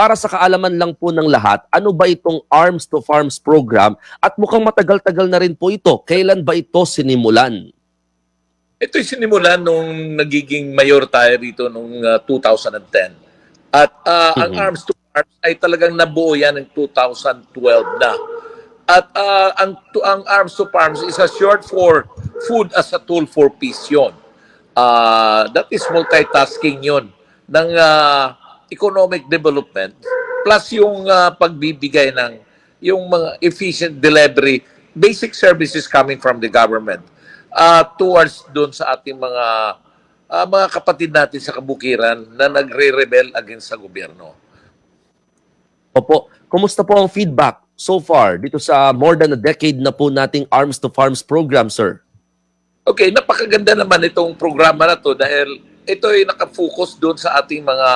para sa kaalaman lang po ng lahat, ano ba itong Arms to Farms program at mukhang matagal-tagal na rin po ito. Kailan ba ito sinimulan? Ito'y sinimulan nung nagiging mayor tayo rito nung uh, 2010. At uh, ang Mhm. Arms to Arms ay talagang nabuo yan ng 2012 na. At uh, ang, ang Arms to Farms is a short for Food as a Tool for Peace yun. Uh, that is multitasking yun ng uh, economic development plus yung uh, pagbibigay ng yung mga efficient delivery basic services coming from the government uh, towards doon sa ating mga uh, mga kapatid natin sa kabukiran na nagre-rebel against sa gobyerno. Opo, kumusta po ang feedback so far dito sa more than a decade na po nating Arms to Farms program, sir? Okay, napakaganda naman itong programa na to dahil ito ay nakafocus doon sa ating mga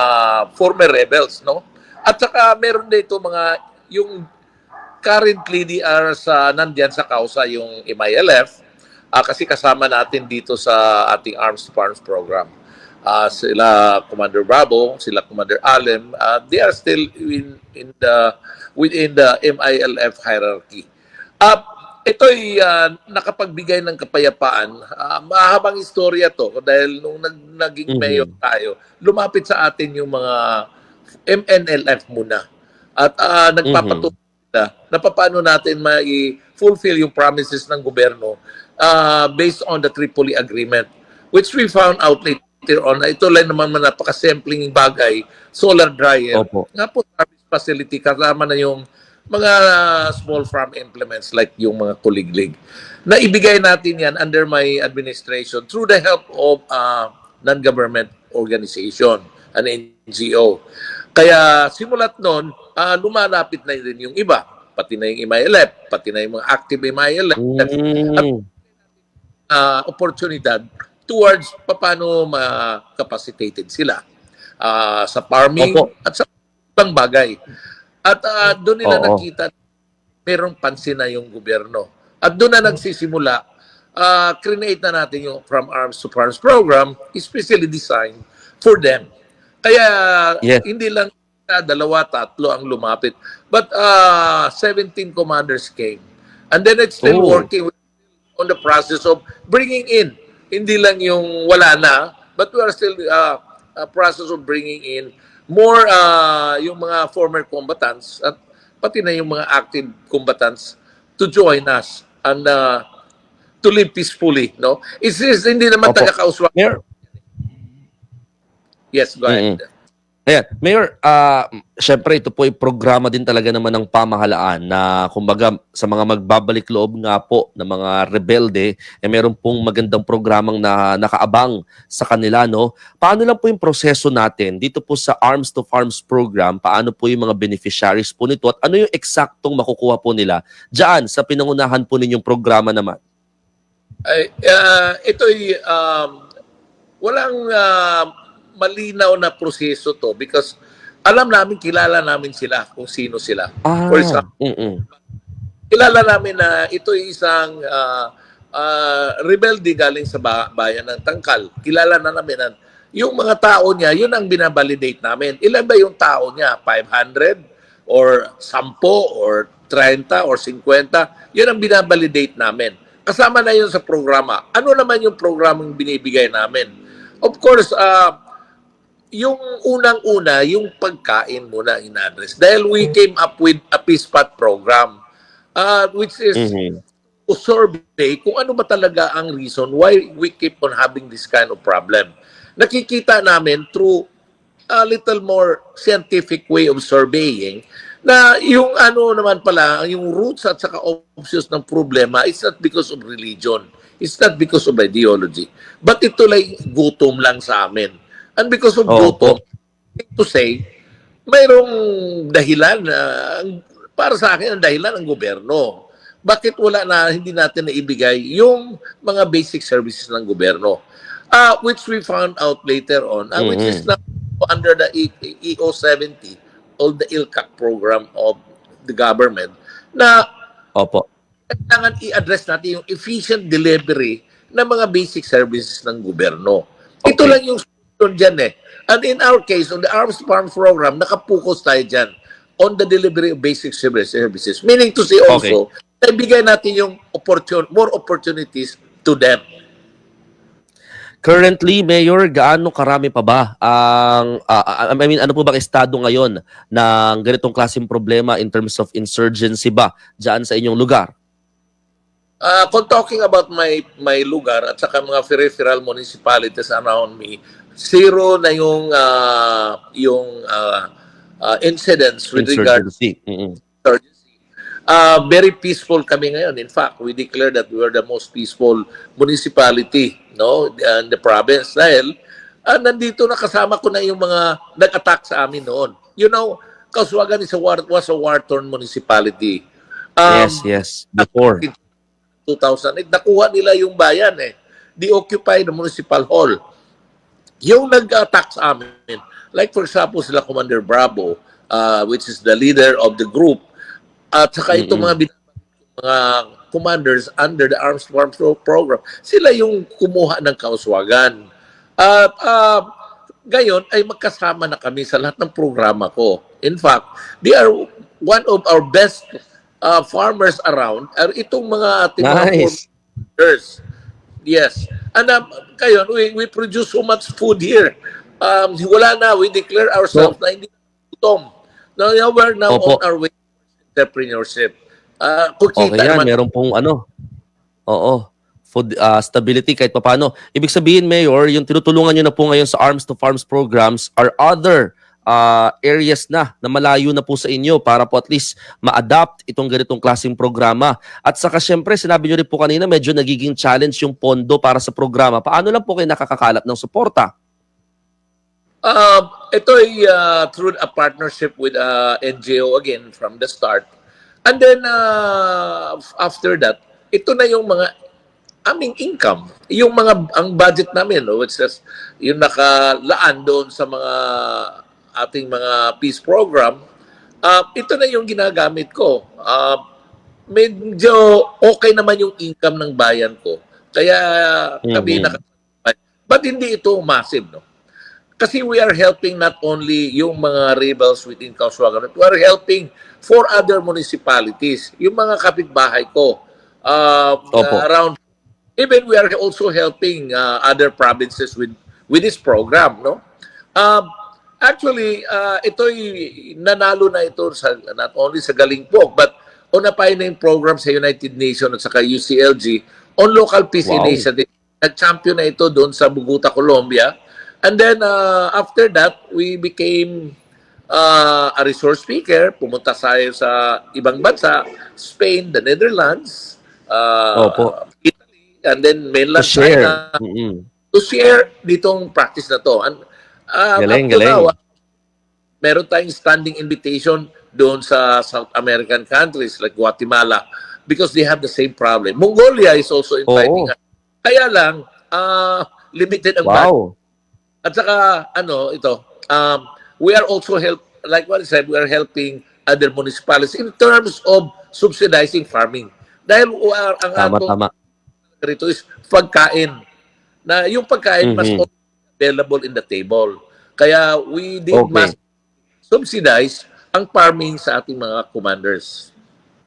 former rebels, no? At saka meron dito mga yung currently di are sa nandiyan sa kausa yung MILF ah, kasi kasama natin dito sa ating Arms to Farms program. Ah, sila Commander Bravo, sila Commander Alem, ah, they are still in in the within the MILF hierarchy. Ah, ito'y ah, nakapagbigay ng kapayapaan. Ah, mahabang istorya to dahil nung nag, naging Mhm. mayor tayo, lumapit sa atin yung mga MNLF muna. At ah, nagpapatuloy na na paano natin mai-fulfill yung promises ng gobyerno ah, based on the Tripoli Agreement which we found out later on ito lang naman man napaka-sampling bagay, solar dryer, Opo. nga po facility kasama na yung mga small farm implements like yung mga kuliglig. Na ibigay natin yan under my administration through the help of uh, non-government organization, an NGO. Kaya simulat nun, ah, lumalapit na rin yung iba. Pati na yung MILF, pati na yung mga active MILF Mm. uh, oportunidad towards paano ma-capacitated sila ah, sa farming Opo. at sa ibang bagay. At ah, doon nila Oo. nakita merong pansin na yung gobyerno. At doon na nagsisimula, uh, create na natin yung From Arms to Farms program, especially designed for them. Kaya Yes. hindi lang isa, dalawa, tatlo ang lumapit. But uh, 17 commanders came. And then it's still Oh. working with on the process of bringing in. Hindi lang yung wala na, but we are still uh, a process of bringing in more uh, yung mga former combatants at pati na yung mga active combatants to join us and uh, to live peacefully. No, It's, it's hindi naman Opo. taga-kauswa. Mayor, Yes, go ahead. Ayan, Mayor, ah, syempre ito po ay programa din talaga naman ng pamahalaan na kumbaga sa mga magbabalik loob nga po ng mga rebelde, eh meron pong magandang programang na nakaabang sa kanila, no? Paano lang po yung proseso natin dito po sa Arms to Farms program? Paano po yung mga beneficiaries po nito? At ano yung eksaktong makukuha po nila diyan sa pinangunahan po ninyong programa naman? Ay, uh, ito'y um, walang uh, malinaw na proseso to because alam namin, kilala namin sila kung sino sila. Ah, For example, mm-mm. kilala namin na ito ay isang uh, uh, rebelde galing sa ba- bayan ng Tangkal. Kilala na namin na yung mga tao niya, yun ang binabalidate namin. Ilan ba yung tao niya? 500? Or 10? Or 30? Or 50? Yun ang binabalidate namin. Kasama na yun sa programa. Ano naman yung programang binibigay namin? Of course, uh, yung unang-una, yung pagkain muna in-address. Dahil we came up with a peace path program, uh, which is Mhm. to survey kung ano ba talaga ang reason why we keep on having this kind of problem. Nakikita namin through a little more scientific way of surveying na yung ano naman pala, yung roots at saka obvious ng problema is not because of religion. It's not because of ideology. But ito like gutom lang sa amin. And because of Oo gutom, to say, mayroong dahilan na para sa akin ang dahilan ng gobyerno. Bakit wala na hindi natin naibigay yung mga basic services ng gobyerno? Uh, which we found out later on, uh, which is now under the E- EO70 or the ILCAC program of the government na Opo. kailangan i-address natin yung efficient delivery ng mga basic services ng gobyerno. Ito Okay. lang yung doon dyan eh. And in our case, on the Arms Farm Program, nakapokus tayo dyan on the delivery of basic service- services. Meaning to say also, na ibigay natin yung opportun more opportunities to them. Currently, Mayor, gaano karami pa ba ang, ah, I mean, ano po bang estado ngayon ng ganitong klaseng problema in terms of insurgency ba dyan sa inyong lugar? Uh, kung talking about my my lugar at saka mga peripheral municipalities around me, zero na yung uh, yung uh, uh, incidents with regard insurgency. Uh, very peaceful kami ngayon. In fact, we declare that we are the most peaceful municipality no in the province dahil ah, nandito nakasama ko na yung mga nag-attack sa amin noon. You know, Kaswagan is a war, was a war-torn municipality. Um, yes, yes. Before. 2008, nakuha nila yung bayan eh. De-occupy the municipal hall. Yung nag-attack sa amin, like for example sila Commander Bravo, uh, which is the leader of the group, at saka itong Mm-mm. mga, mga commanders under the Arms Forces Program, sila yung kumuha ng kauswagan. At uh, ngayon ay magkasama na kami sa lahat ng programa ko. In fact, they are one of our best uh, farmers around are itong mga ating mga Nice. farmers. Yes. And um, kayo, we, we produce so much food here. Um, wala na, we declare ourselves na hindi gutom. Now, we're now Opo. on our way to entrepreneurship. Uh, kukita Okay yan, naman meron pong ano. Oo. Food ah, stability kahit papano. Ibig sabihin, Mayor, yung tinutulungan nyo na po ngayon sa Arms to Farms programs are other ah, areas na na malayo na po sa inyo para po at least ma-adapt itong ganitong klaseng programa. At saka syempre, sinabi nyo rin po kanina, medyo nagiging challenge yung pondo para sa programa. Paano lang po kayo nakakakalap ng suporta? Uh, ito ay uh, through a partnership with uh, NGO again from the start. And then uh, after that, ito na yung mga aming income. Yung mga ang budget namin, no, which is yung nakalaan doon sa mga ating mga peace program, uh, ito na yung ginagamit ko. Uh, medyo okay naman yung income ng bayan ko. Kaya kami Mhm. naka But hindi ito massive, no? Kasi we are helping not only yung mga rebels within Kauswagan, we are helping four other municipalities, yung mga kapitbahay ko, uh, Opo. around, even we are also helping uh, other provinces with with this program, no? Um, actually, uh, ito'y nanalo na ito sa, not only sa Galingpog, but on a pioneering program sa United Nations at saka UCLG on local peace Wow. initiative. Nag-champion na ito doon sa Bogota, Colombia. And then uh, after that, we became uh, a resource speaker. Pumunta tayo sa ibang bansa, Spain, the Netherlands, uh, Opo. Italy, and then To mainland share. China Mm-mm. to share ditong practice na to. And, uh, Galing, galing. now, meron tayong standing invitation doon sa South American countries like Guatemala because they have the same problem. Mongolia is also inviting Oo. us. Kaya lang, uh, limited ang budget. Wow. At saka, ano, ito, um, we are also help, like what I said, we are helping other municipalities in terms of subsidizing farming. Dahil uh, ang Tama, atong tama. rito is pagkain. Na yung pagkain mas Mhm. Available in the table. Kaya we did Okay. mas subsidize ang farming sa ating mga commanders.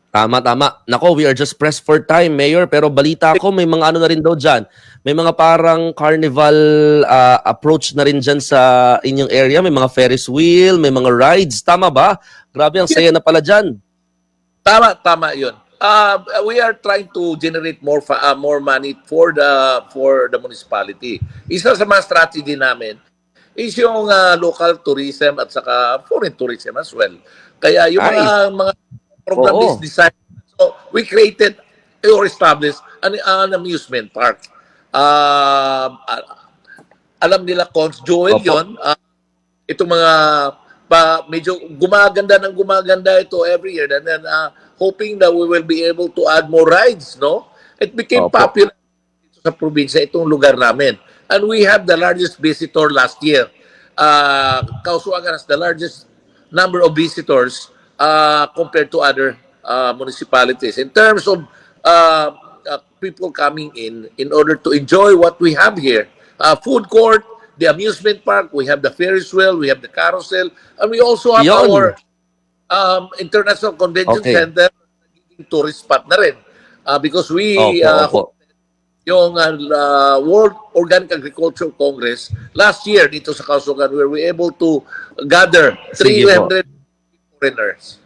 Tama, tama. Nako, we are just pressed for time, Mayor. Pero balita ko, may mga ano na rin daw dyan. May mga parang carnival ah, approach na rin dyan sa inyong area. May mga Ferris wheel, may mga rides. Tama ba? Grabe, ang saya na pala dyan. Tama, tama 'yun. Uh, we are trying to generate more uh, more money for the for the municipality. Isa sa mga strategy namin is yung uh, local tourism at saka foreign tourism as well. Kaya yung mga mga program Oo. is designed. So we created or established an, an amusement park. Uh, alam nila Cons Joel Opo. yon. Uh, itong mga pa medyo gumaganda ng gumaganda ito every year and then uh, hoping that we will be able to add more rides no it became Opo. popular sa probinsya itong lugar namin and we have the largest visitor last year uh Kausuagan has the largest number of visitors uh compared to other uh, municipalities in terms of uh, uh, people coming in in order to enjoy what we have here uh, food court the amusement park, we have the Ferris wheel, we have the carousel, and we also have Yun. our um, International Convention Okay. Center, nagiging tourist spot na rin. Uh, because we, Opo, uh, opo. yung uh, World Organic Agriculture Congress last year dito sa Kausugan, where we able to gather Sige po. 300 foreigners.